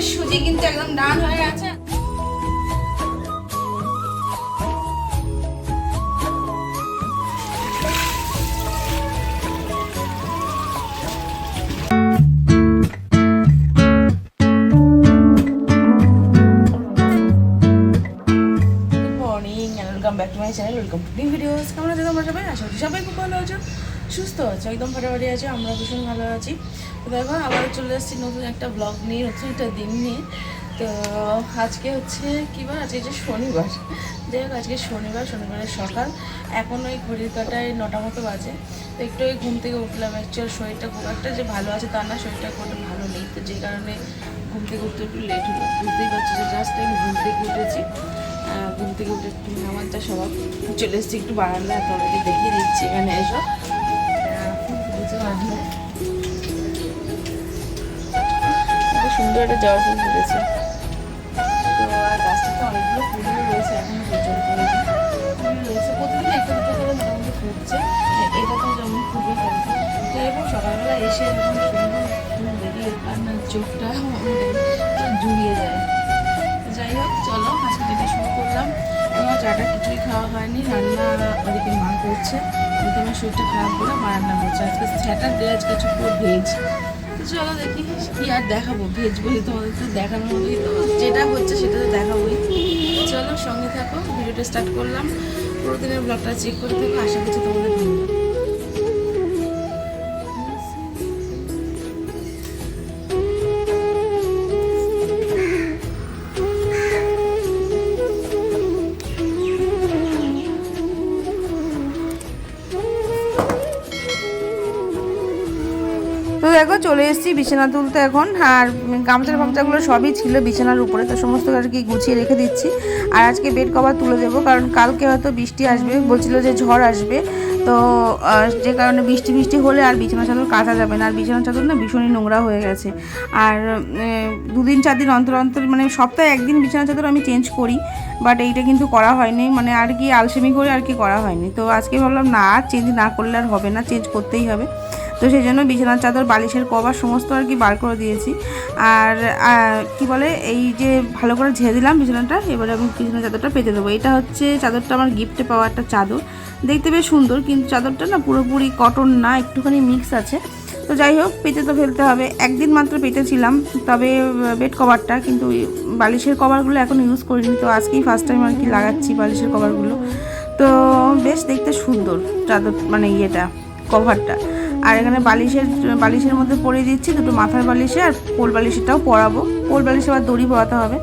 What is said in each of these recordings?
আমাদের সুজি কিন্তু একদম ডান হয়ে গেছে back to my channel welcome to new videos কেমন আছে তোমরা সবাই আশা করি সবাই খুব ভালো আছো সুস্থ আছো? একদম ফাটাফাটি আছে, আমরা ভীষণ ভালো আছি। তো দেখো আবার চলে এসেছি নতুন একটা ব্লগ নিয়ে, নতুন একটা দিন নিয়ে। তো আজকে হচ্ছে কী বার আজকে হচ্ছে শনিবার। যাই হোক, আজকে শনিবার, শনিবারের সকাল। এখন ওই ঘড়ির কাটায় নটা মতো বাজে। তো একটু ওই ঘুম থেকে উঠলাম। অ্যাকচুয়াল শরীরটা খুব একটা যে ভালো আছে তা না, শরীরটা কোনো ভালো নেই। তো যে কারণে ঘুম থেকে উঠতে একটু লেট হলো। বুঝতেই পারছি যে জাস্ট আমি ঘুম থেকে উঠেছি। ঘুম থেকে উঠে একটু আমার যা চলে এসেছি। একটু বারান্দা তোমাদেরকে দেখিয়ে দিচ্ছি। এখানে এসো। সুন্দর একটা জবা ফুল ফুটেছে। তো আর গাছটাতে অনেকগুলো রয়েছে এখনও রয়েছে। প্রতিদিন একটা দুটো করে এটা তো যেমন তো এরকম সকালবেলা এসে এরকম সুন্দর ফুল চোখটা জুড়িয়ে যায়। যাই হোক, চলো, আজকে যেটা শুরু করলাম। আমার চাটা কিছুই খাওয়া হয়নি। রান্না ওদিকে মা করছে। ওদিকে আমার শরীরটা খারাপ বলে মা রান্না করছে। আজকে স্যাটারডে আজকে হচ্ছে পুরো ভেজ। চলো দেখি কি আর দেখাবো। ভেজ বলে তোমাদের তো দেখানো হবেই তো। যেটা হচ্ছে সেটা তো দেখাবোই। চলো সঙ্গে থাকো, ভিডিওটা স্টার্ট করলাম। পুরো দিনের ব্লগটা চেক করে থাকো আশা করছি তোমাদের ভালো এসেছি, বিছানা তুলতে এখন। আর গামছা ফামছাগুলো সবই ছিল বিছানার উপরে, তো সমস্ত আর কি গুছিয়ে রেখে দিচ্ছি। আর আজকে বেড কভার তুলে দেবো, কারণ কালকে হয়তো বৃষ্টি আসবে, বলছিল যে ঝড় আসবে। তো যে কারণে বৃষ্টি বৃষ্টি হলে আর বিছানা চাদর কাচা যাবে না। আর বিছানা চাদর না ভীষণই নোংরা হয়ে গেছে। আর দুদিন চার দিন অন্তর অন্তর মানে সপ্তাহে একদিন বিছানা চাদর আমি চেঞ্জ করি, বাট এইটা কিন্তু করা হয়নি। মানে আর কি আলসেমি করে আর কি করা হয়নি। তো আজকে ভাবলাম না চেঞ্জ না করলে আর হবে না, চেঞ্জ করতেই হবে। তো সেই জন্য বিছানার চাদর, বালিশের কভার সমস্ত আর কি বার করে দিয়েছি। আর কি বলে, এই যে ভালো করে ঝেড়ে দিলাম বিছানাটা, এবারে আমি বিছানার চাদরটা পেতে দেবো। এটা হচ্ছে চাদরটা আমার গিফটে পাওয়া একটা চাদর। দেখতে বেশ সুন্দর, কিন্তু চাদরটা না পুরোপুরি কটন না, একটুখানি মিক্স আছে। তো যাই হোক, পেতে তো ফেলতে হবে। একদিন মাত্র পেতেছিলাম, তবে বেড কভারটা কিন্তু বালিশের কভারগুলো এখন ইউজ করিনি। তো আজকেই ফার্স্ট টাইম আর কি লাগাচ্ছি বালিশের কভারগুলো তো বেশ দেখতে সুন্দর চাদর মানে ইয়েটা কভারটা আর এখানে বালিশের বালিশের মধ্যে পরিয়ে দিচ্ছি, দুটো মাথার বালিশে আর পোল বালিশটাও পরাবো। পোল বালিশে আবার দড়ি পরাতে হবে।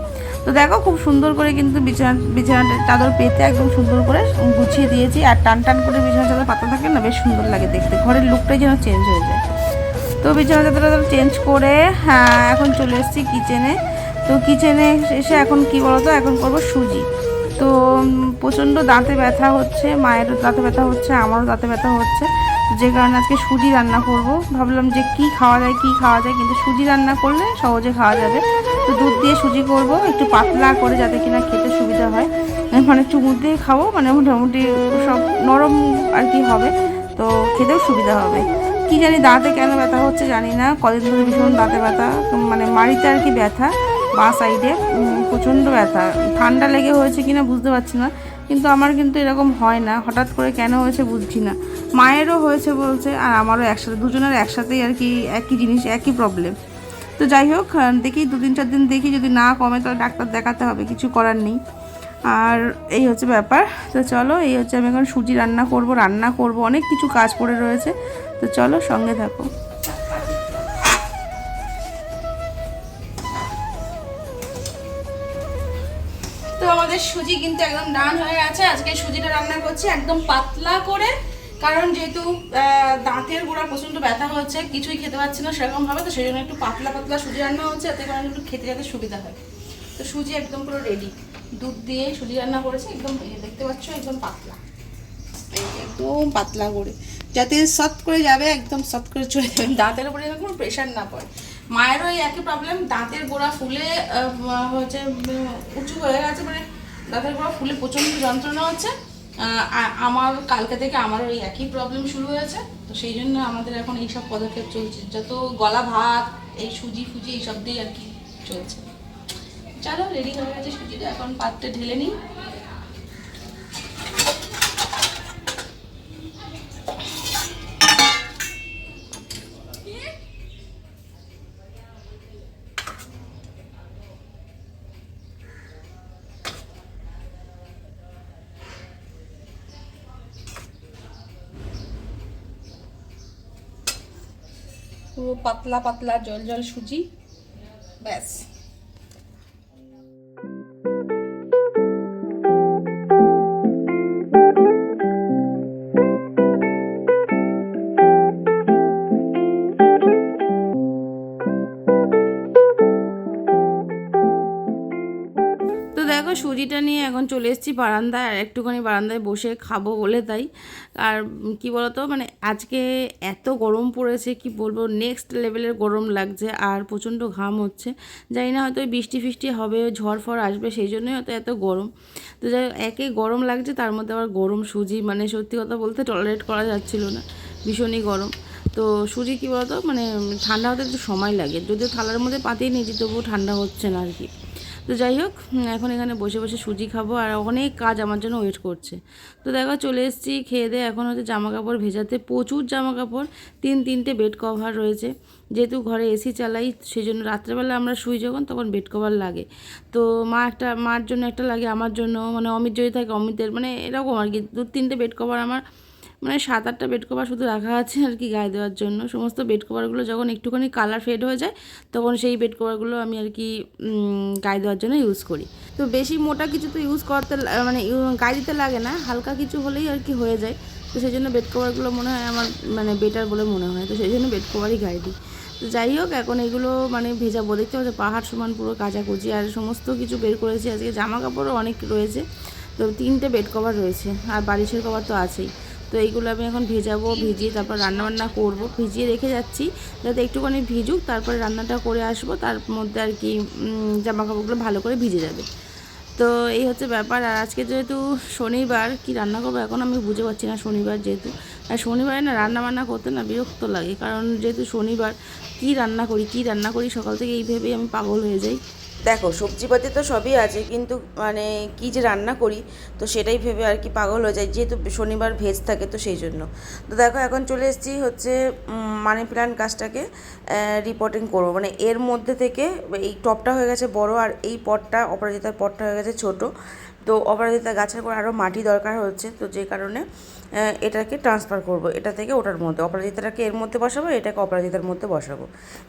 তো দেখো খুব সুন্দর করে কিন্তু বিছানা বিছানাটা চাদর পেতে একদম সুন্দর করে গুছিয়ে দিয়েছি। আর টান টান করে বিছানা চাদর পাতা থাকে না, বেশ সুন্দর লাগে দেখতে। ঘরের লুকটাই যেন চেঞ্জ হয়ে যায়। তো বিছানা চাদরটা চেঞ্জ করে হ্যাঁ এখন চলে এসেছি কিচেনে তো কিচেনে এসে এখন কি বলতো, এখন করব সুজি। তো প্রচণ্ড দাঁতে ব্যথা হচ্ছে, মায়েরও দাঁতে ব্যথা হচ্ছে, আমারও দাঁতে ব্যথা হচ্ছে। যে কারণে আজকে সুজি রান্না করব। ভাবলাম যে কি খাওয়া যায়, কি খাওয়া যায়, কিন্তু সুজি রান্না করলে সহজে খাওয়া যাবে। তো দুধ দিয়ে সুজি করব, একটু পাতলা করে যাতে কিনা খেতে সুবিধা হয়। মানে চুমুর দিয়ে খাব মানে মোটামুটি সব নরম আর কি হবে, তো খেতেও সুবিধা হবে। কি জানি দাঁতে কেন ব্যথা হচ্ছে জানি না, কদিন ধরে ভীষণ দাঁতে ব্যথা মানে মাড়িতে আর কি ব্যথা, বা সাইডে প্রচণ্ড ব্যথা। ঠান্ডা লেগে হয়েছে কিনা বুঝতে পারছি না কিন্তু আমার কিন্তু এরকম হয় না। হঠাৎ করে কেন হয়েছে বুঝছি না। মায়েরও হয়েছে বলছে, আর আমারও একসাথে, দুজনের একসাথেই আর কি একই জিনিস, একই প্রবলেম তো যাই হোক দেখি দু তিন চার দিন দেখি, যদি না কমে তাহলে ডাক্তার দেখাতে হবে, কিছু করার নেই। আর এই হচ্ছে ব্যাপার। তো চলো, এই হচ্ছে আমি এখন সুজি রান্না করব রান্না করব, অনেক কিছু কাজ পড়ে রয়েছে। তো চলো সঙ্গে থাকো। আমাদের সুজি কিন্তু একদম ডান হয়ে গেছে আজকে সুজিটা রান্না করছি একদম পাতলা করে, কারণ যেহেতু দাঁতের গোড়া প্রচণ্ড ব্যথা হচ্ছে, কিছুই খেতে পাচ্ছি না সেরকম ভাবে তো সেই জন্য একটু পাতলা পাতলা সুজি রান্না হচ্ছে, এতে করে একটু খেতে যাতে সুবিধা হয়। তো সুজি একদম পুরো রেডি দুধ দিয়ে সুজি রান্না করেছি, একদম দেখতে পাচ্ছ, একদম পাতলা। একদম পাতলা করে। যাতে সৎ করে যাবে, একদম সৎ করে চলে যাবে। দাঁতের উপরে কোনো প্রেশার না পড়ে। মায়েরও এই একই প্রবলেম দাঁতের গোড়া ফুলে হচ্ছে উঁচু হয়ে গেছে মানে দাঁতের গোড়া ফুলে প্রচণ্ড যন্ত্রণা হচ্ছে। আমার কালকে থেকে আমার ওই একই প্রবলেম শুরু হয়েছে। তো সেই জন্য আমাদের এখন এইসব পদক্ষেপ চলছে। যত গলা ভাত, এই সুজি ফুজি এইসব দিয়েই আর কি চলছে। চলো রেডি হয়ে গেছে সুজিটা। এখন পাত্রে ঢেলে নিই। পুরো পাতলা পাতলা জল জল সুজি ব্যাস। সুজিটা নিয়ে এখন চলে এসেছি বারান্দায়, আর একটুখানি বারান্দায় বসে খাব বলে তাই। আর কি বলতো মানে আজকে এত গরম পড়েছে, কি বলব নেক্সট লেভেলের গরম লাগছে, আর প্রচণ্ড ঘাম হচ্ছে। জানি না হয়তো বৃষ্টি ফিষ্টি হবে, ঝড় ফড় আসবে, সেই জন্যই হয়তো এত গরম। তো যাই একে গরম লাগছে, তার মধ্যে আবার গরম সুজি মানে সত্যি কথা বলতে টলারেট করা যাচ্ছিল না, ভীষণই গরম। তো সুজি কী বলতো মানে ঠান্ডা হতে একটু সময় লাগে, যদিও থালার মধ্যে পাতিয়ে নিয়েছি, তবুও ঠান্ডা হচ্ছে না আর কি। তো যাই হোক এখন এখানে বসে বসে সুজি খাব আর অনেক কাজ আমার জন্য ওয়েট করছে। তো দেখো চলে এসেছি, খেয়ে দিয়ে এখন হচ্ছে জামা কাপড় ভেজাতে। প্রচুর জামা কাপড় তিন তিনটে বেড কভার রয়েছে। যেহেতু ঘরে এসি চালাই সেই জন্য রাত্রেবেলা আমরা শুই যখন, তখন বেড কভার লাগে। তো মা একটা, মার জন্য একটা লাগে, আমার জন্য। মানে অমিত যদি থাকে, অমিতের মানে এরকম আর কি, দু তিনটে বেড কভার আমার মানে সাত আটটা বেড কভার শুধু রাখা আছে আর কি গায়ে দেওয়ার জন্য। সমস্ত বেড কভারগুলো যখন একটুখানি কালার ফেড হয়ে যায়, তখন সেই বেড কভারগুলো আমি আর কি গায়ে দেওয়ার জন্য ইউজ করি। তো বেশি মোটা কিছু তো ইউজ করতে মানে গায়ে দিতে লাগে না, হালকা কিছু হলেই আর কি হয়ে যায়। তো সেই জন্য বেড কভারগুলো মনে হয় আমার মানে বেটার বলে মনে হয়। তো সেই জন্য বেড কভারই গায়ে দিই। তো যাই হোক, এখন এগুলো মানে ভেজাবো। দেখতে পাচ্ছি পাহাড় সমান পুরো কাচাকুচি আর সমস্ত কিছু বের করেছি। আজকে জামা কাপড়ও অনেক রয়েছে। তো তিনটে বেড কভার রয়েছে। আর বালিশের কভার তো আছেই। তো এইগুলো আমি এখন ভেজাবো ভিজিয়ে তারপর রান্নাবান্না করব। ভিজিয়ে রেখে যাচ্ছি যাতে একটুখানি ভিজুক তারপরে রান্নাটা করে আসব তার মধ্যে আর কি উম, জামা কাপড়গুলো ভালো করে ভিজে যাবে। তো এই হচ্ছে ব্যাপার আর আজকে যেহেতু শনিবার কি রান্না করব এখন আমি বুঝে পাচ্ছি না শনিবার যেহেতু। আর শনিবারে না রান্না বান্না করতে না বিরক্ত লাগে কারণ যেহেতু শনিবার কি রান্না করি কি রান্না করি সকাল থেকে এই ভেবেই আমি পাগল হয়ে যাই। দেখো, সবজিপাতি তো সবই আছে, কিন্তু মানে কি যে রান্না করি, তো সেটাই ভেবে আর কি পাগল হয়ে যায়, যেহেতু শনিবার ভেজ থাকে তো সেই জন্য। তো দেখো, এখন চলে এসেছি হচ্ছে মানি প্ল্যান্ট গাছটাকে রিপোর্টিং করব। মানে এর মধ্যে থেকে এই টপটা হয়ে গেছে বড়, আর এই পটটা, অপরাজিতার পটটা হয়ে গেছে ছোট। তো অপরাজিতা গাছের করে আরও মাটি দরকার হচ্ছে, তো যে কারণে এটাকে ট্রান্সফার করব। এটা থেকে ওটার মধ্যে, অপরাজিতাটাকে এর মধ্যে বসাবো, এটাকে অপরাজিতার মধ্যে বসাবো।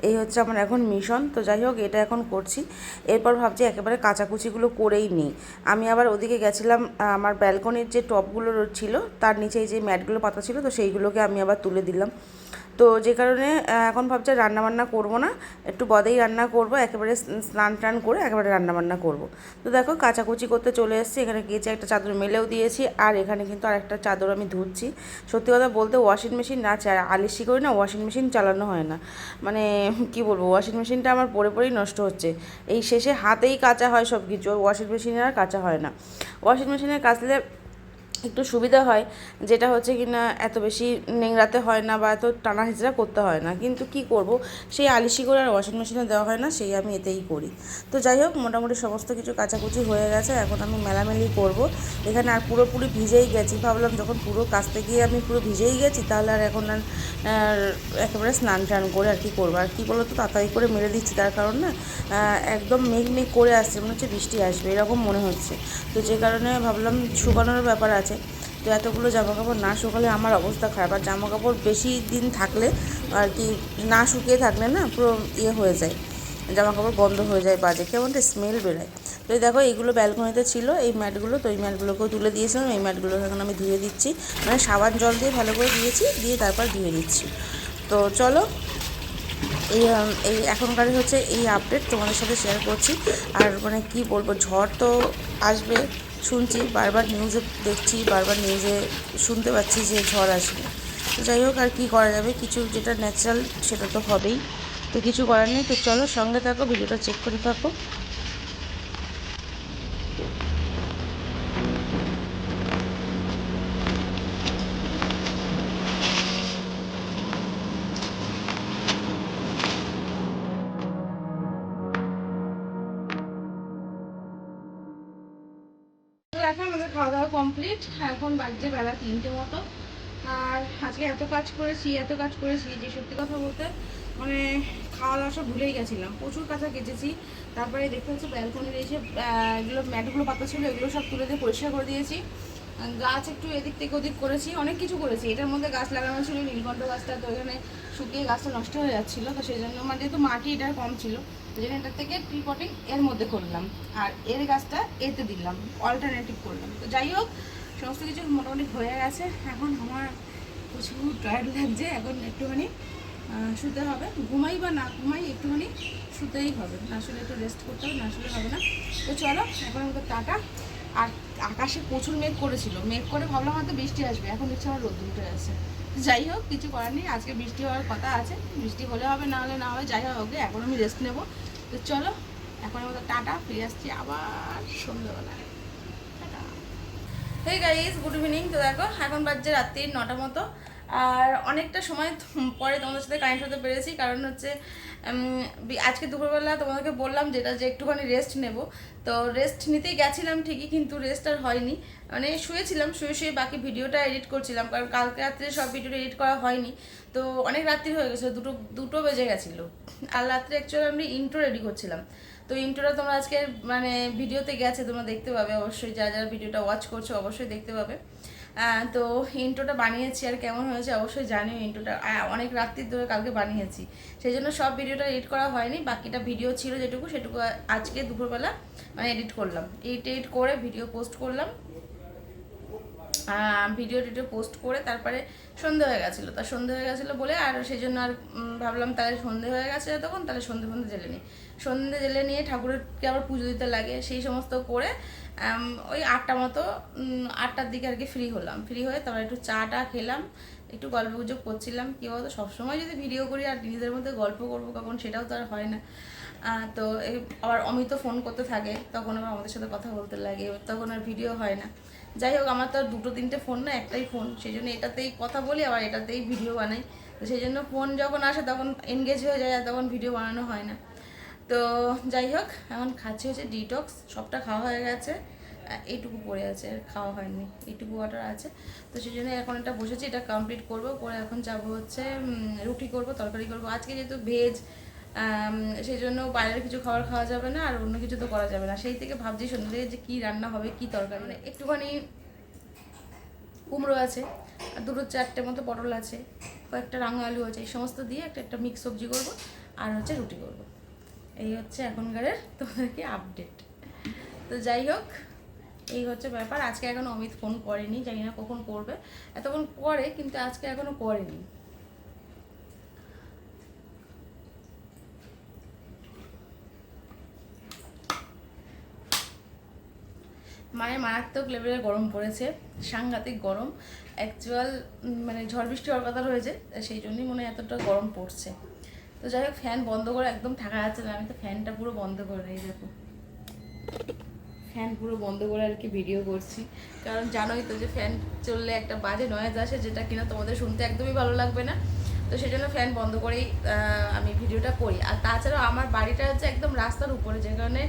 এই হচ্ছে আমার এখন মিশন তো যাই হোক, এটা এখন করছি। এরপর ভাবছি একেবারে কাঁচাকুচিগুলো করেই নিই। আমি আবার ওদিকে গেছিলাম আমার ব্যালকনির যে টপগুলো ছিল, তার নিচে যে ম্যাটগুলো পাতা ছিল, তো সেইগুলোকে আমি আবার তুলে দিলাম। তো যে কারণে এখন ভাবছি রান্না বান্না করব না। একটু বদেই রান্না করব, একেবারে স্ন- স্নান টান করে একেবারে রান্নাবান্না করব। তো দেখো, কাচাকুচি করতে চলে এসেছি, এখানে গিয়েছে একটা চাদর মেলেও দিয়েছি, আর এখানে কিন্তু আর একটা চাদর আমি ধুচ্ছি। সত্যি কথা বলতে ওয়াশিং মেশিন না চা আলিশি করি না ওয়াশিং মেশিন চালানো হয় না। মানে কি বলব ওয়াশিং মেশিনটা আমার পরে পরেই নষ্ট হচ্ছে। এই শেষে হাতেই কাচা হয় সব কিছু ওয়াশিং মেশিনে আর কাচা হয় না। ওয়াশিং মেশিনে কাচলে একটু সুবিধা হয়, যেটা হচ্ছে কি না এত বেশি নেংড়াতে হয় না বা এত টানা হিজড়া করতে হয় না। কিন্তু কি করব? সেই আলিশি করে আর ওয়াশিং মেশিনে দেওয়া হয় না, সেই আমি এতেই করি। তো যাই হোক, মোটামুটি সমস্ত কিছু কাচাকুচি হয়ে গেছে, এখন আমি মেলামেলি করব। এখানে আর পুরোপুরি ভিজেই গেছি, ভাবলাম যখন পুরো কাচতে গিয়ে আমি পুরো ভিজেই গেছি, তাহলে আর এখন আর একেবারে স্নান টান করে আর কি করব? আর কি বলো তো তাড়াতাড়ি করে মেরে দিচ্ছি, তার কারণ না একদম মেঘ মেঘ করে আসছে, মনে হচ্ছে বৃষ্টি আসবে, এরকম মনে হচ্ছে। তো যে কারণে ভাবলাম শুকানোর ব্যাপার আছে। তো এতগুলো জামা কাপড় না শুকালে আমার অবস্থা খারাপ। আর জামা কাপড় বেশি দিন থাকলে আর কি না শুকিয়ে থাকলে না পুরো ইয়ে হয়ে যায়। জামা কাপড় বন্ধ হয়ে যায়, বাজে, কেমন স্মেল বেরোয়। তো দেখো, এইগুলো ব্যালকনিতে ছিল, এই ম্যাটগুলো, তো এই ম্যাটগুলোকেও তুলে দিয়েছিলাম। এই ম্যাটগুলো এখন আমি ধুয়ে দিচ্ছি। মানে সাবান জল দিয়ে ভালো করে দিয়েছি, দিয়ে তারপর ধুয়ে দিচ্ছি তো চলো, এই এই এখনকার হচ্ছে এই আপডেট তোমাদের সাথে শেয়ার করছি। আর মানে কি বলব, ঝড় তো আসবে। শুনছি, বারবার নিউজে দেখছি, বারবার নিউজে শুনতে পাচ্ছি যে ঝড় আসবে। তো যাই হোক, আর কী করা যাবে? কিছু যেটা ন্যাচারাল সেটা তো হবেই। তো কিছু করার নেই। তো চলো সঙ্গে থাকো ভিডিওটা চেক করে থাকো। কমপ্লিট এখন বাজছে বেলা তিনটে মতো। আর আজকে এত কাজ করেছি, এত কাজ করেছি যে সত্যি কথা বলতে মানে খাওয়া দাওয়া সব ভুলেই গেছিলাম। প্রচুর কাঁচা কেটেছি তারপরে দেখতে হচ্ছে ব্যালকনির এসে এগুলো ম্যাটগুলো পাতা ছিল, এগুলো সব তুলে দিয়ে পরিষ্কার করে দিয়েছি। গাছ একটু এদিক থেকে ওদিক করেছি, অনেক কিছু করেছি। এটার মধ্যে গাছ লাগানো ছিল, নীলকণ্ঠ গাছটা তো এখানে শুকিয়ে গাছটা নষ্ট হয়ে যাচ্ছিল, তো সেই জন্য মানে যেহেতু মাটি এটার কম ছিল জন্য এটার থেকে ট্রি পটিং এর মধ্যে করলাম। আর এর গাছটা এতে দিলাম অল্টারনেটিভ করলাম। তো যাই হোক, সমস্ত কিছু মোটামুটি হয়ে গেছে। এখন আমার প্রচুর টায়ার্ড লাগছে, এখন একটুখানি শুতে হবে। ঘুমাই বা না ঘুমাই, একটুখানি শুতেই হবে। না আসলে একটু রেস্ট করতে হবে, না আসলে হবে না। তো চলো, এখন আমাদের টাটা। আর আকাশে প্রচুর মেঘ করেছিল। মেঘ করে ভাবলাম হয়তো বৃষ্টি আসবে। এখন দেখছি আমার রোদ উঠে আছে যাই হোক, কিছু করার নেই। আজকে বৃষ্টি হওয়ার কথা আছে। বৃষ্টি হলে হবে, না হলে না হবে যাই হোক এখন আমি রেস্ট নেব। তো চলো, এখন আমাদের টাটা, ফিরে আসছি আবার সন্ধ্যেবেলায় tata. Hey guys good evening তো দেখো, এখন বাজছে রাত্রির নটা মতো। আর অনেকটা সময় পরে তোমাদের সাথে কানেক্ট হতে পেরেছি, কারণ হচ্ছে আজকে দুপুরবেলা তোমাদেরকে বললাম যেটা যে একটুখানি রেস্ট নেব। তো রেস্ট নিতেই গেছিলাম ঠিকই, কিন্তু রেস্ট আর হয়নি। মানে শুয়েছিলাম, শুয়ে শুয়ে বাকি ভিডিওটা এডিট করছিলাম, কারণ কালকে রাত্রে সব ভিডিওটা এডিট করা হয়নি। তো অনেক রাত্রি হয়ে গেছিল দুটো দুটো বেজে গেছিল। আর রাত্রে অ্যাকচুয়ালি আমি ইন্ট্রো রেডি করছিলাম। তো ইন্ট্রোটা তোমরা আজকে মানে ভিডিওতে গেছে, তোমরা দেখতে পাবে অবশ্যই। যারা যারা ভিডিওটা ওয়াচ করছ, অবশ্যই দেখতে পাবে। তো ইন্ট্রোটা বানিয়েছি আর কেমন হয়েছে অবশ্যই জানিও ইন্ট্রোটা। অনেক রাত্রির ধরে কালকে বানিয়েছি। সেই জন্য সব ভিডিওটা এডিট করা হয়নি, বাকিটা ভিডিও ছিল যেটুকু, সেটুকু আজকে দুপুরবেলা মানে এডিট করলাম। এডিট এডিট করে ভিডিও পোস্ট করলাম। ভিডিও টিডিও পোস্ট করে তারপরে সন্ধে হয়ে গেছিল। তা সন্ধে হয়ে গেছিল বলে আর সেই জন্য আর ভাবলাম তাহলে সন্ধে হয়ে গেছে তখন তাহলে সন্ধে ফন্ধে জেলে নিই। সন্ধে জেলে নিয়ে ঠাকুরকে আবার পুজো দিতে লাগে, সেই সমস্ত করে ওই আটটা মতো আটটার দিকে আর কি ফ্রি হলাম। ফ্রি হয়ে তারপর একটু চা টা খেলাম, একটু গল্প গুজব করছিলাম। কী বলতো, সবসময় যদি ভিডিও করি আর নিজেদের মধ্যে গল্প করব কখন, সেটাও তো আর হয় না। তো আবার অমিত ফোন করতে থাকে, তখন আবার আমাদের সাথে কথা বলতে লাগে, তখন আর ভিডিও হয় না। যাই হোক, আমার তো আর দুটো তিনটে ফোন না, একটাই ফোন সেই জন্য এটাতেই কথা বলি, আবার এটাতেই ভিডিও বানাই। তো সেই জন্য ফোন যখন আসে, তখন এনগেজ হয়ে যায়, আর তখন ভিডিও বানানো হয় না। তো যাই হোক, এখন খাচ্ছি হচ্ছে ডিটক্স সবটা খাওয়া হয়ে গেছে। এইটুকু পড়ে আছে, আর খাওয়া হয়নি, এইটুকু ওয়াটার আছে। তো সেই জন্য এখন এটা বসেছি, এটা কমপ্লিট করব করে এখন যাব হচ্ছে রুটি করব, তরকারি করব। আজকে যেহেতু ভেজ সেই জন্য বাইরের কিছু খাবার খাওয়া যাবে না, আর অন্য কিছু তো করা যাবে না। সেই থেকে ভাবছি সন্ধ্যে থেকে যে কী রান্না হবে, কী তরকারি মানে একটুখানি কুমড়ো আছে, আর দুটো চারটে মতো পটল আছে, কয়েকটা রাঙা আলু আছে, এই সমস্ত দিয়ে একটা একটা মিক্স সবজি করব, আর হচ্ছে রুটি করব। এই হচ্ছে এখনকারের তোমাদেরকে আপডেট তো যাই হোক, এই হচ্ছে ব্যাপার। আজকে এখন অমিত ফোন করেনি, জানি না কখন করবে। এতক্ষণ করে, কিন্তু আজকে এখনও করেনি। মায়ের মারাত্মক লেভেলের গরম পড়েছে, সাংঘাতিক গরম। অ্যাকচুয়াল মানে ঝড় বৃষ্টি হওয়ার কথা রয়েছে, সেই জন্যই মনে হয় এতটা গরম পড়ছে। তো যাই হোক ফ্যান বন্ধ করে একদম থাকা যাচ্ছে না। আমি তো ফ্যানটা পুরো বন্ধ করে এই দেখো। ফ্যান পুরো বন্ধ করে আর কি ভিডিও করছি। কারণ জানোই তো যে ফ্যান চললে একটা বাজে নয়েজ আসে যেটা কিনা তোমাদের শুনতে একদমই ভালো লাগবে না। তো সেই জন্য ফ্যান বন্ধ করেই আমি ভিডিওটা করি। আর তাছাড়াও আমার বাড়িটা হচ্ছে একদম রাস্তার উপরে, যে কারণে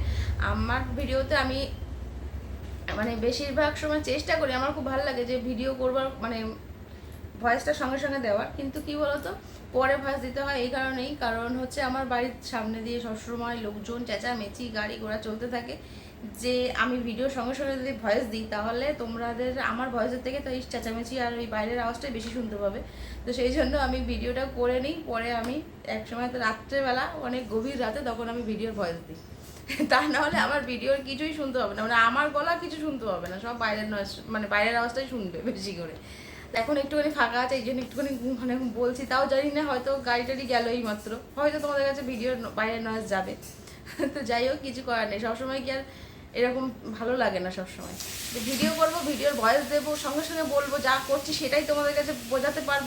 আমার ভিডিওতে আমি মানে বেশিরভাগ সময় চেষ্টা করি। আমার খুব ভালো লাগে যে ভিডিও করবার মানে ভয়েসটা সঙ্গে সঙ্গে দেওয়ার। কিন্তু কি বলতো? পরে ভয়েস দিতে হয় এই কারণেই। কারণ হচ্ছে আমার বাড়ির সামনে দিয়ে সবসময় লোকজন, চেঁচামেচি, গাড়ি ঘোড়া চলতে থাকে। যে আমি ভিডিও সঙ্গে সঙ্গে যদি ভয়েস দিই, তাহলে তোমাদের আমার ভয়েসের থেকে তো এই চেঁচামেচি আর ওই বাইরের আওয়াজটাই বেশি শুনতে পাবে। তো সেই জন্য আমি ভিডিওটা করে নিই। পরে আমি এক সময় তো রাত্রেবেলা, অনেক গভীর রাতে তখন আমি ভিডিওর ভয়েস দিই। তা না হলে আমার ভিডিওর কিছুই শুনতে হবে না। মানে আমার গলা কিছু শুনতে হবে না। সব বাইরের নয় মানে বাইরের আওয়াজটাই শুনবে বেশি করে। এখন একটুখানি ফাঁকা আছে, এই জন্য একটুখানি মানে বলছি, তাও জানি না, হয়তো গাড়ি টাড়ি গেল এই মাত্র। হয়তো তোমাদের কাছে ভিডিওর বাইরে নয়েজ যাবে। তো যাই হোক, কিছু করার নেই। সবসময় কি আর এরকম ভালো লাগে না সবসময়। যে ভিডিও করব ভিডিওর ভয়েস দেবো, সঙ্গে সঙ্গে বলব, যা করছি সেটাই তোমাদের কাছে বোঝাতে পারব,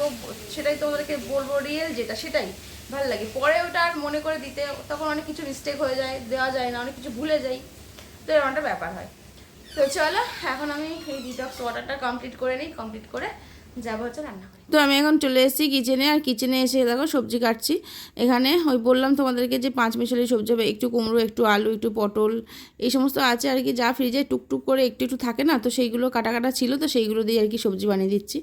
সেটাই তোমাদেরকে বলব রিয়েল যেটা, সেটাই ভালো লাগে। পরে ওটা আর মনে করে দিতে, তখন অনেক কিছু মিস্টেক হয়ে যায়, দেওয়া যায় না, অনেক কিছু ভুলে যাই। তো এরকম একটা ব্যাপার হয়। তো চলো, এখন আমি এই ডিটক্স ওয়াটারটা কমপ্লিট করে নিই কমপ্লিট করে যাব হচ্ছে রান্না তো আমি এখন চলে এসেছি কিচেনে আর কিচেনে এসে দেখো সবজি কাটছি। এখানে ওই বললাম তোমাদেরকে যে পাঁচ মিশালি সবজি হবে, একটু কুমড়ো, একটু আলু, একটু পটল, এই সমস্ত আছে আর কি, যা ফ্রিজে টুকটুক করে একটু একটু থাকে না, তো সেইগুলো কাটা কাটা ছিল, তো সেইগুলো দিয়ে আর কি সবজি বানিয়ে দিচ্ছি।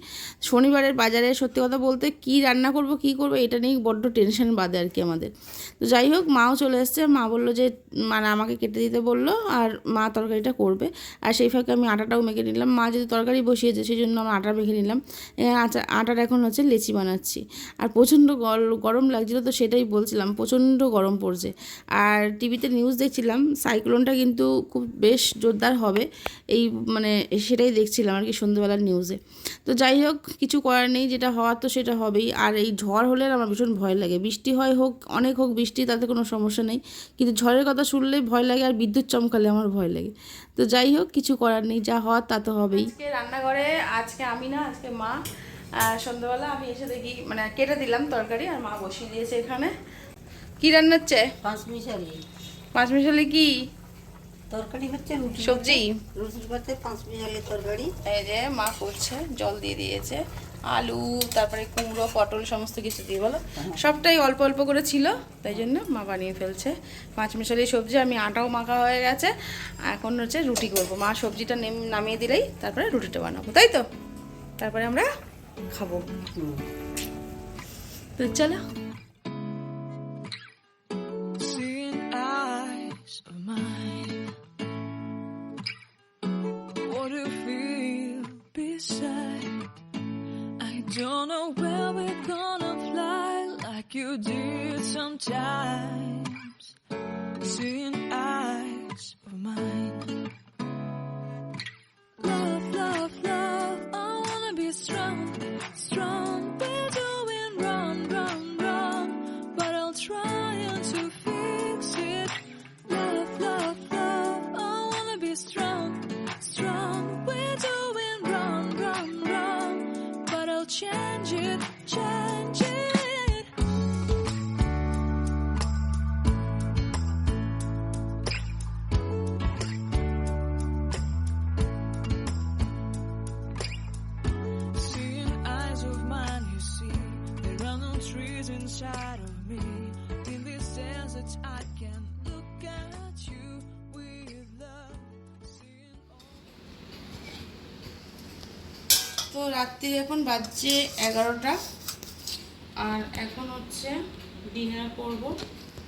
শনিবারের বাজারে সত্যি কথা বলতে কি রান্না করব, কি করব, এটা নিয়ে বড্ড টেনশন বাদে আর কি আমাদের। তো যাই হোক, মাও চলে এসছে মা বলল যে মানে আমাকে কেটে দিতে বলল, আর মা তরকারিটা করবে। আর সেই ফাঁকে আমি আটাটাও মেখে নিলাম। মা যদি তরকারি বসিয়েছে, সেই জন্য আমি আটা মেখে নিলাম। এখানে আটা এখন হচ্ছে লেচি বানাচ্ছি। আর প্রচণ্ড গর- গরম লাগছিল তো সেটাই বলছিলাম, প্রচণ্ড গরম পড়ছে। আর টিভিতে নিউজ দেখছিলাম সাইক্লোনটা কিন্তু খুব বেশ জোরদার হবে, এই মানে সেটাই দেখছিলাম আর কি সন্ধ্যেবেলার নিউজে তো যাই হোক, কিছু করার নেই, যেটা হওয়ার তো সেটা হবেই। আর এই ঝড় হলে আমার ভীষণ ভয় লাগে। বৃষ্টি হয় হোক, অনেক হোক বৃষ্টি, তাতে কোনো সমস্যা নেই। কিন্তু ঝড়ের কথা শুনলে ভয় লাগে আর বিদ্যুৎ চমকালে আমার ভয় লাগে। তো যাই হোক, কিছু করার নেই, যা হওয়ার তা তো হবেই। রান্নাঘরে, আজকে আমি না, আজকে মা সন্ধ্যাবেলা আমি এসে দেখি মানে কেটে দিলাম তরকারি আর মা বসিয়ে দিয়েছে এখানে। কি রান্না হচ্ছে? পাঁচ মিশালি মিশালি কি? তরকারি হচ্ছে রুটি সবজি? রুটির পাতে পাঁচমিশালি তরকারি। এই যে মা করছে জল দিয়ে দিয়েছে আলু তারপরে কুমড়ো পটল সমস্ত কিছু দিয়ে বলো? সবটাই অল্প অল্প করে ছিল তাই জন্য মা বানিয়ে ফেলছে। পাঁচ সবজি আমি আটাও মাখা হয়ে গেছে। এখন হচ্ছে রুটি করব। মা সবজিটা নেম- নামিয়ে দিলেই তারপরে রুটিটা বানাবো তাই তো? তারপরে আমরা খাবো তো চলো Seeing eyes of mine. What do you feel beside? I don't know where we're gonna fly like you did sometimes. Seeing eyes Trees inside of me. In this desert, I can look at you with love. তো রাত্রি এখন বাজছে এগারোটা। আর এখন হচ্ছে dinner করব।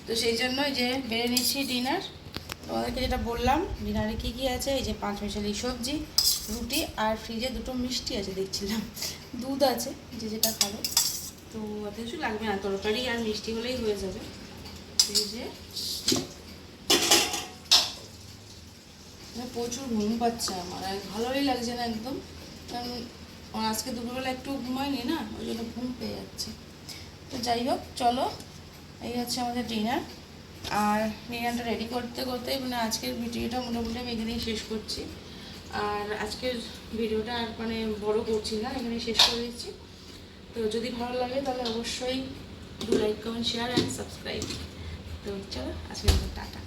তো সেই জন্য এই যে বেড়ে নিচ্ছি ডিনার। তোমাদেরকে যেটা বললাম ডিনারে কী কী আছে? এই যে পাঁচ মিশালি সবজি রুটি আর ফ্রিজে দুটো মিষ্টি আছে দেখছিলাম। দুধ আছে যে যেটা খাবে। তো অত কিছু লাগবে না, তরকারি আর মিষ্টি হলেই হয়ে যাবে। এই যে প্রচুর ঘুম পাচ্ছে আমার, আর ভালোই লাগছে না একদম। কারণ আজকে দুপুরবেলা একটু ঘুমাইনি না, ওই জন্য ঘুম পেয়ে যাচ্ছে। তো যাই হোক, চলো, এই হচ্ছে আমাদের ডিনার। আর ডিনারটা রেডি করতে করতে মানে আজকের ভিডিওটা মোটামুটি আমি এখানেই শেষ করছি। আর আজকের ভিডিওটা আর মানে বড় করছি না, এখানেই শেষ করে দিচ্ছি। তো যদি ভালো লাগে তাহলে অবশ্যই do like comment share and subscribe তো চলো আজকে টাটা।